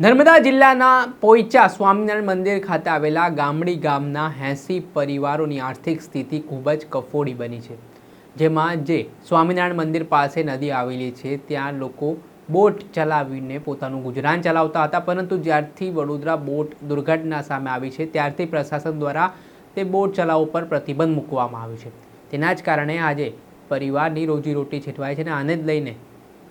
નર્મદા જિલ્લાના પોઈચા સ્વામિનારાયણ મંદિર ખાતે આવેલા ગામડી ગામના એંસી પરિવારોની આર્થિક સ્થિતિ ખૂબ જ કફોડી બની છે. જેમાં જે સ્વામિનારાયણ મંદિર પાસે નદી આવેલી છે, ત્યાં લોકો બોટ ચલાવીને પોતાનું ગુજરાન ચલાવતા હતા, પરંતુ જ્યારથી વડોદરા બોટ દુર્ઘટના સામે આવી છે, ત્યારથી પ્રશાસન દ્વારા તે બોટ ચલાવ પર પ્રતિબંધ મૂકવામાં આવ્યો છે. તેના જ કારણે આજે પરિવારની રોજીરોટી છેટવાય છે અને આને જ લઈને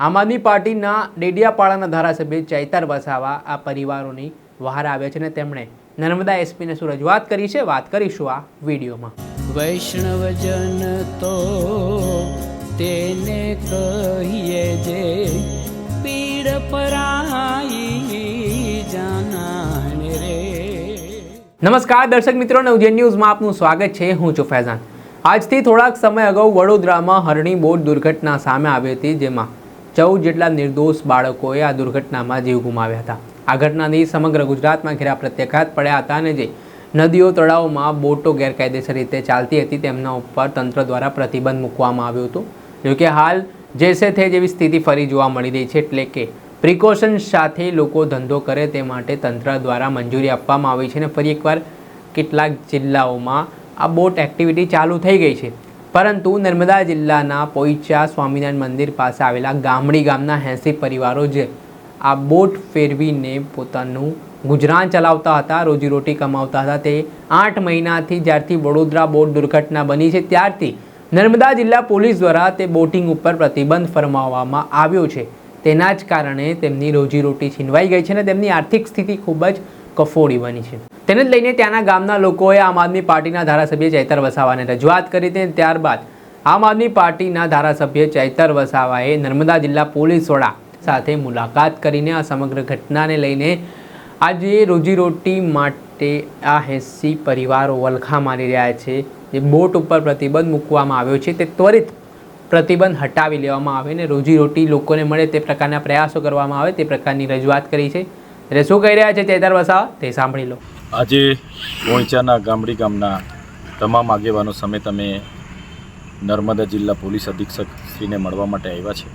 આમ આદમી પાર્ટીના ડેડિયાપાડાના ધારાસભ્ય ચૈતર વસાવા આ પરિવારોની વહાર આવ્યા છે અને તેમણે નર્મદા એસપીને શું રજૂઆત કરી છે? વાત કરીશું આ વિડીયોમાં. વૈષ્ણવજન તો તેને કહીએ જે પીડ પરાઈ જાનાને રે. નમસ્કાર દર્શક મિત્રો નવજેન ન્યૂઝમાં આપનું સ્વાગત છે. હું છું ફૈઝાન. આજથી થોડાક સમય અગાઉ વડોદરામાં હરણી બોટ દુર્ઘટના સામે આવી હતી જેમાં ચૌદ જેટલા નિર્દોષ બાળકોએ આ દુર્ઘટનામાં જીવ ગુમાવ્યા હતા. આ ઘટનાથી સમગ્ર ગુજરાતમાં ઘેરા પ્રત્યાઘાત પડ્યા હતા અને જે નદીઓ, તળાવોમાં બોટો ગેરકાયદેસર રીતે ચાલતી હતી, તેમના ઉપર તંત્ર દ્વારા પ્રતિબંધ મૂકવામાં આવ્યો હતો. જોકે હાલ જેસે તે જેવી સ્થિતિ ફરી જોવા મળી રહી છે, એટલે કે પ્રિકોશન સાથે લોકો ધંધો કરે તે માટે તંત્ર દ્વારા મંજૂરી આપવામાં આવી છે અને ફરી એકવાર કેટલાક જિલ્લાઓમાં આ બોટ એક્ટિવિટી ચાલુ થઈ ગઈ છે. પરંતુ નર્મદા જિલ્લાના પોઈચા સ્વામિનારાયણ મંદિર પાસે આવેલા ગામડી ગામના એંસી પરિવારો જે આ બોટ ફેરવીને પોતાનું ગુજરાન ચલાવતા હતા, રોજીરોટી કમાવતા હતા, તે આઠ મહિનાથી જ્યારથી વડોદરા બોટ દુર્ઘટના બની છે, ત્યારથી નર્મદા જિલ્લા પોલીસ દ્વારા તે બોટિંગ ઉપર પ્રતિબંધ ફરમાવવામાં આવ્યો છે. તેના જ કારણે તેમની રોજીરોટી છીનવાઈ ગઈ છે અને તેમની આર્થિક સ્થિતિ ખૂબ જ કફોડી બની છે. તેને જ લઈને ત્યાંના ગામના લોકોએ આમ આદમી પાર્ટીના ધારાસભ્ય ચૈતર વસાવાને રજૂઆત કરી હતી ત્યારબાદ આમ આદમી પાર્ટીના ધારાસભ્ય ચૈતર વસાવાએ નર્મદા જિલ્લા પોલીસ વડા સાથે મુલાકાત કરીને આ સમગ્ર ઘટનાને લઈને આજે રોજીરોટી માટે આ એસી પરિવારો વલખા મારી રહ્યા છે. જે બોટ ઉપર પ્રતિબંધ મૂકવામાં આવ્યો છે તે ત્વરિત પ્રતિબંધ હટાવી લેવામાં આવે ને રોજીરોટી લોકોને મળે તે પ્રકારના પ્રયાસો કરવામાં આવે તે પ્રકારની રજૂઆત કરી છે. એટલે શું કહી રહ્યા છે ચેતર વસાવા? તે સાંભળી લો. આજે પોઈચાના ગામડી ગામના તમામ આગેવાનો સમય તમે નર્મદા જિલ્લા પોલીસ અધિક્ષક શ્રીને મળવા માટે આવ્યા છે.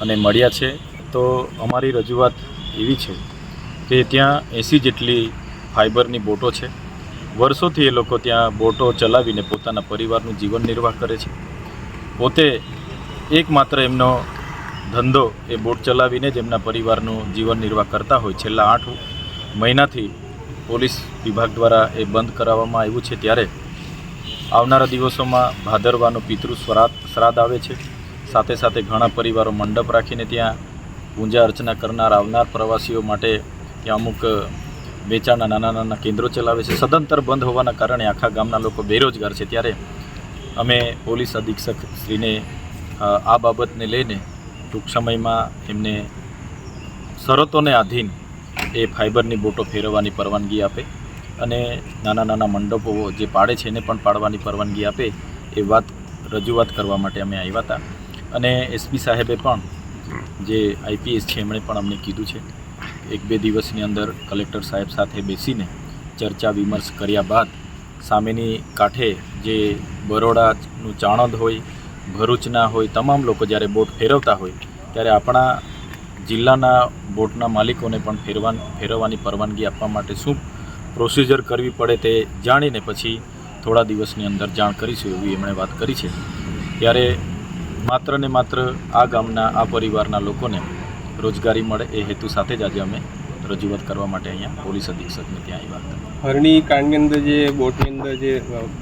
અને મળ્યા છે તો અમારી રજૂઆત એવી છે કે ત્યાં એંસી જેટલી ફાઇબરની બોટો છે. વર્ષોથી એ લોકો ત્યાં બોટો ચલાવીને પોતાના પરિવારનું જીવન નિર્વાહ કરે છે. પોતે એકમાત્ર એમનો ધંધો એ બોટ ચલાવીને જ એમના પરિવારનું જીવન નિર્વાહ કરતા હોય છેલ્લા આઠ મહિનાથી પોલીસ વિભાગ દ્વારા એ બંધ કરાવવામાં આવ્યું છે ત્યારે આવનારા દિવસોમાં ભાદરવાનો પિતૃ શ્રાદ્ધ શ્રાદ્ધ આવે છે. સાથે સાથે ઘણા પરિવારો મંડપ રાખીને ત્યાં પૂજા અર્ચના કરનાર આવનાર પ્રવાસીઓ માટે ત્યાં અમુક વેચાણના નાના નાના કેન્દ્રો ચલાવે છે. સદંતર બંધ હોવાના કારણે આખા ગામના લોકો બેરોજગાર છે. ત્યારે અમે પોલીસ અધિક્ષક શ્રીને આ બાબતને લઈને ટૂંક સમયમાં એમને શરતોને આધીન એ ફાઇબરની બોટો ફેરવવાની પરવાનગી આપે અને નાના નાના મંડપો જે પાડે છે એને પણ પાડવાની પરવાનગી આપે એ વાત રજૂઆત કરવા માટે અમે આવ્યા હતા. અને એસપી સાહેબે પણ જે આઈપીએસ છે એમણે પણ અમને કીધું છે. એક બે દિવસની અંદર કલેક્ટર સાહેબ સાથે બેસીને ચર્ચા વિમર્શ કર્યા બાદ સામેની કાંઠે જે બરોડાનું ચાણંદ હોય, ભરૂચના હોય, તમામ લોકો જ્યારે બોટ ફેરવતા હોય, ત્યારે આપણા જિલ્લાના બોટના માલિકોને પણ ફેરવા ફેરવવાની પરવાનગી આપવા માટે શું પ્રોસિજર કરવી પડે તે જાણીને પછી થોડા દિવસની અંદર જાણ કરીશું એવી એમણે વાત કરી છે. ત્યારે માત્ર ને માત્ર આ ગામના, આ પરિવારના લોકોને રોજગારી મળે એ હેતુ સાથે જ આજે અમે રજૂઆત કરવા માટે અહીંયા પોલીસ અધિક્ષકને ત્યાં આવી વાત હરણી કાંડની અંદર જે, બોટની અંદર જે,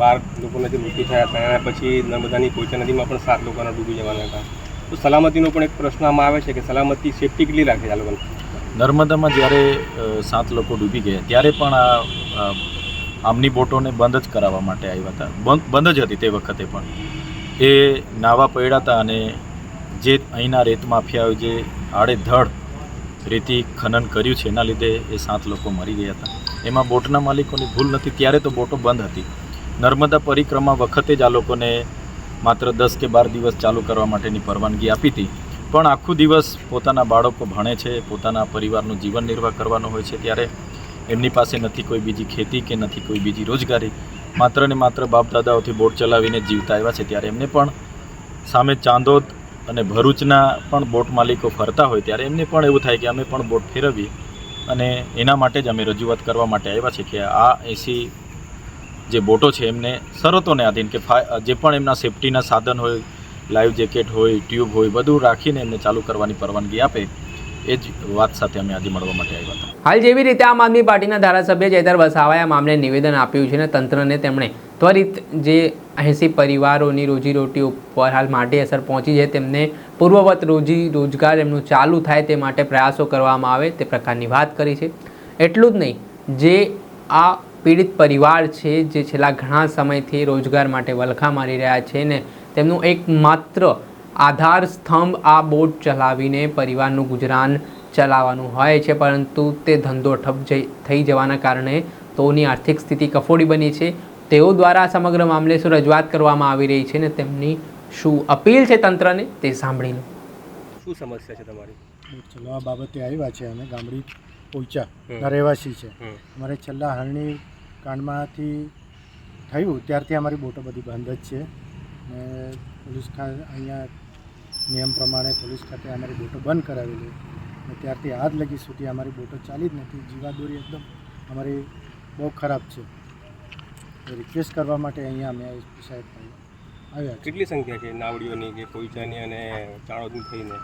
બાર લોકોના જે મૃત્યુ થયા હતા, એના પછી નર્મદાની કોઈચા નદીમાં પણ સાત લોકોના ડૂબી જવાના હતા. તો સલામતીનો પણ એક પ્રશ્ન આમાં આવે છે કે સલામતી સેફટી કેટલી રાખે છે આ લોકોને? નર્મદામાં જ્યારે સાત લોકો ડૂબી ગયા, ત્યારે પણ આ આમની બોટોને બંધ જ કરાવવા માટે આવ્યા હતા. બંધ જ હતી તે વખતે પણ. એ નાવા પડ્યા હતા અને જે અહીંના રેત માફિયાઓ જે આડેધડ રેતી ખનન કર્યું છે, એના લીધે એ સાત લોકો મરી ગયા હતા. એમાં બોટના માલિકોની ભૂલ નથી, ત્યારે તો બોટો બંધ હતી. નર્મદા પરિક્રમા વખતે જ આ લોકોને માત્ર દસ કે બાર દિવસ ચાલુ કરવા માટેની પરવાનગી આપી હતી. પણ આખું દિવસ પોતાના બાળકો ભણે છે, પોતાના પરિવારનું જીવન નિર્વાહ કરવાનો હોય છે ત્યારે એમની પાસે નથી કોઈ બીજી ખેતી કે નથી કોઈ બીજી રોજગારી. માત્ર ને માત્ર બાપ દાદાઓથી બોટ ચલાવીને જીવતા આવ્યા છે ત્યારે એમને પણ સામે ચાંદોદ અને ભરૂચના પણ બોટ માલિકો ફરતા હોય ત્યારે એમને પણ એવું થાય કે અમે પણ બોટ ફેરવીએ. અને એના માટે જ અમે રજૂઆત કરવા માટે આવ્યા છે કે આ એસી જે બોટો છે, એમને શરતોને આધીન કે જે પણ એમના સેફટીના સાધન હોય લાઈવ જેકેટ હોય ટ્યુબ હોય, બધું રાખીને એમને ચાલુ કરવાની પરવાનગી આપે, એ જ વાત સાથે અમે આજે મળવા માટે આવ્યા હતા. હાલ જેવી રીતે આમ આદમી પાર્ટીના ધારાસભ્ય ચેતર વસાવાએ આ મામલે નિવેદન આપ્યું છે અને તંત્રને તેમણે ત્વરિત જે એંસી પરિવારોની રોજીરોટી ઉપર હાલ માટી અસર પહોંચી છે, તેમને પૂર્વવત રોજી રોજગાર એમનું ચાલુ થાય તે માટે પ્રયાસો કરવામાં આવે તે પ્રકારની વાત કરી છે. એટલું જ નહીં, જે આ પીડિત પરિવાર છે જે છેલ્લા ઘણા સમયથી રોજગાર માટે વલખા મારી રહ્યા છે ને તેમનું એકમાત્ર આધાર સ્તંભ આ બોટ ચલાવીને પરિવારનું ગુજરાન ચલાવવાનું હોય છે પરંતુ તે ધંધો ઠપ થઈ જવાના કારણે તેઓની આર્થિક સ્થિતિ કફોડી બની છે. તેઓ દ્વારા સમગ્ર મામલે શું રજૂઆત કરવામાં આવી રહી છે ને તેમની શું અપીલ છે તંત્રને તે સાંભળી લો શું સમસ્યા છે તમારી? ચલાવવા બાબતે આવ્યા છે અમે ગામડી પહોંચ્યા રહેવાસી છે. અમારે છેલ્લા હરણી કાંડમાંથી થયું ત્યારથી અમારી બોટો બધી બંધ જ છે. ને પોલીસ ખા અહીંયા નિયમ પ્રમાણે પોલીસ ખાતે અમારી બોટો બંધ કરાવેલી. ને ત્યારથી આજ લગી સુધી અમારી બોટો ચાલી જ નથી. જીવાદોરી એકદમ અમારી બહુ ખરાબ છે. રિક્વેસ્ટ કરવા માટે અહીંયા અમે સાહેબ આવ્યા કેટલી સંખ્યા છે? નાવડીઓની કે કોઈચાની અને ચાણોદની થઈને?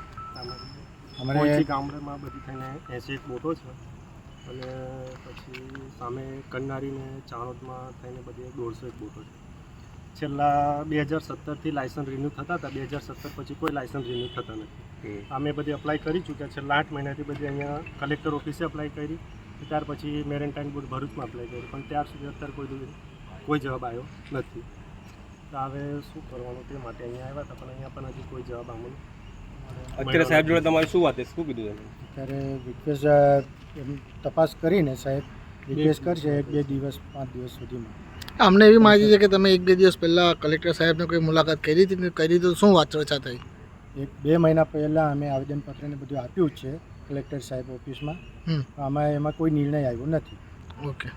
અમારે ગામડામાં બધી થઈને એસી એક બોટો છે. અને પછી સામે કન્નારીને ચાણોદમાં થઈને બધી દોઢસો એક બોટો છે. છેલ્લા બે હજાર સત્તરથી લાયસન્સ રિન્યૂ થતા હતા. બે હજાર સત્તર પછી કોઈ લાયસન્સ રિન્યૂ થતા નથી. અમે બધી અપ્લાય કરી ચૂક્યા. છેલ્લા આઠ મહિનાથી બધી અહીંયા કલેક્ટર ઓફિસે અપ્લાય કરી. ત્યાર પછી મેરેન્ટાઇન બોર્ડ ભરૂચમાં અપ્લાય કરી પણ ત્યાર સુધી અત્યારે કોઈ કોઈ જવાબ આવ્યો નથી. તો હવે શું કરવાનું તે માટે અહીંયા આવ્યા હતા પણ અહીંયા પણ હજી કોઈ જવાબ આમાં અત્યારે સાહેબ જોડે તમારે શું વાત છે? શું કીધું તમે? અત્યારે રિક્વેસ્ટ એમ તપાસ કરીને સાહેબ રિક્વેસ્ટ કરશે એક બે દિવસ પાંચ દિવસ સુધીમાં. અમને એવી માહિતી છે કે તમે એક બે દિવસ પહેલાં કલેક્ટર સાહેબને કોઈ મુલાકાત કરી હતી ને કરી તો શું વાત ચર્ચા થઈ? એક બે મહિના પહેલાં અમે આવેદનપત્રને બધું આપ્યું જ છે કલેક્ટર સાહેબ ઓફિસમાં. આમાં એમાં કોઈ નિર્ણય આવ્યો નથી. ઓકે.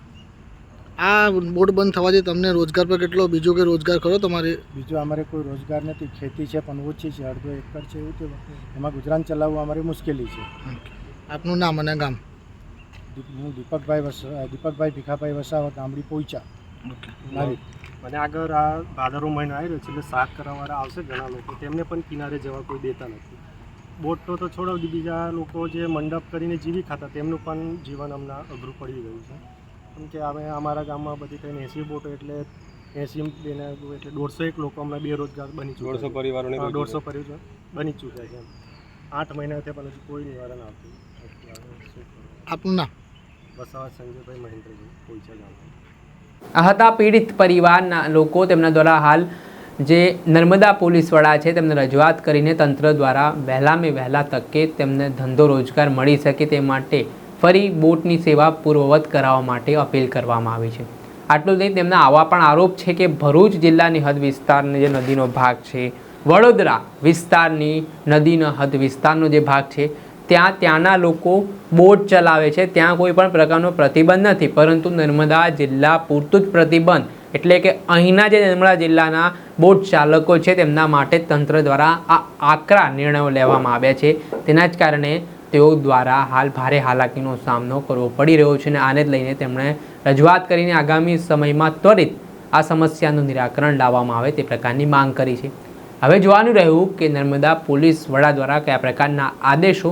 આ બોર્ડ બંધ થવાથી તમને રોજગાર પર કેટલો બીજો કે રોજગાર ખરો તમારે? બીજો અમારે કોઈ રોજગાર નથી ખેતી છે પણ ઓછી છે અડધો એકર છે એવું તે એમાં ગુજરાન ચલાવવું અમારી મુશ્કેલી છે. આપનું નામ અને ગામ? હું દીપકભાઈ વસા દીપકભાઈ ભીખાભાઈ વસાવા ગામડી પહોંચ્યા અને આગળ આ ભાદરવો મહિનો આવી રહ્યો છે એટલે શાક કરવાવાળા આવશે ઘણા લોકો. તેમને પણ કિનારે જવા કોઈ દેતા નથી. બોટનો તો છોડો બીજા લોકો જે મંડપ કરીને જીવી ખાતા તેમનું પણ જીવન હમણાં અઘરું પડી ગયું છે. કેમ કે અમે અમારા ગામમાં બધી કંઈ એંસી બોટો એટલે એસી બેને એટલે દોઢસો એક લોકો હમણાં બેરોજગાર બની દોઢસો ચૂક્યા દોઢસો પરિવારોને દોઢસો પરિવાર બની ચૂક્યા છે એમ. આઠ મહિના થયા પણ કોઈ નિવારણ આવતું આપનું નામ? વસાવા પીડિત પરિવારના લોકો તેમના દ્વારા હાલ જે નર્મદા પોલીસ વડા છે તેમને રજૂઆત કરીને તંત્ર દ્વારા વહેલામાં વહેલા તકે તેમને ધંધો રોજગાર મળી શકે તે માટે ફરી બોટની સેવા પૂર્વવત કરાવવા માટે અપીલ કરવામાં આવી છે. આટલું નહીં, તેમના આવા પણ આરોપ છે કે ભરૂચ જિલ્લાની હદ વિસ્તારની જે નદીનો ભાગ છે, વડોદરા વિસ્તારની નદીનો હદ વિસ્તારનો જે ભાગ છે ત્યાં ત્યાંના લોકો બોટ ચલાવે છે. ત્યાં કોઈ પણ પ્રકારનો પ્રતિબંધ નથી. પરંતુ નર્મદા જિલ્લા પૂરતું જ પ્રતિબંધ. એટલે કે અહીંના જે નર્મદા જિલ્લાના બોટ ચાલકો છે, તેમના માટે તંત્ર દ્વારા આ આકરા નિર્ણયો લેવામાં આવ્યા છે. તેના જ કારણે તેઓ દ્વારા હાલ ભારે હાલાકીનો સામનો કરવો પડી રહ્યો છે અને આને લઈને તેમણે રજૂઆત કરીને આગામી સમયમાં ત્વરિત આ સમસ્યાનું નિરાકરણ લાવવામાં આવે તે પ્રકારની માંગ કરી છે. હવે જોવાનું રહ્યું કે નર્મદા પોલીસ વડા દ્વારા કયા પ્રકારના આદેશો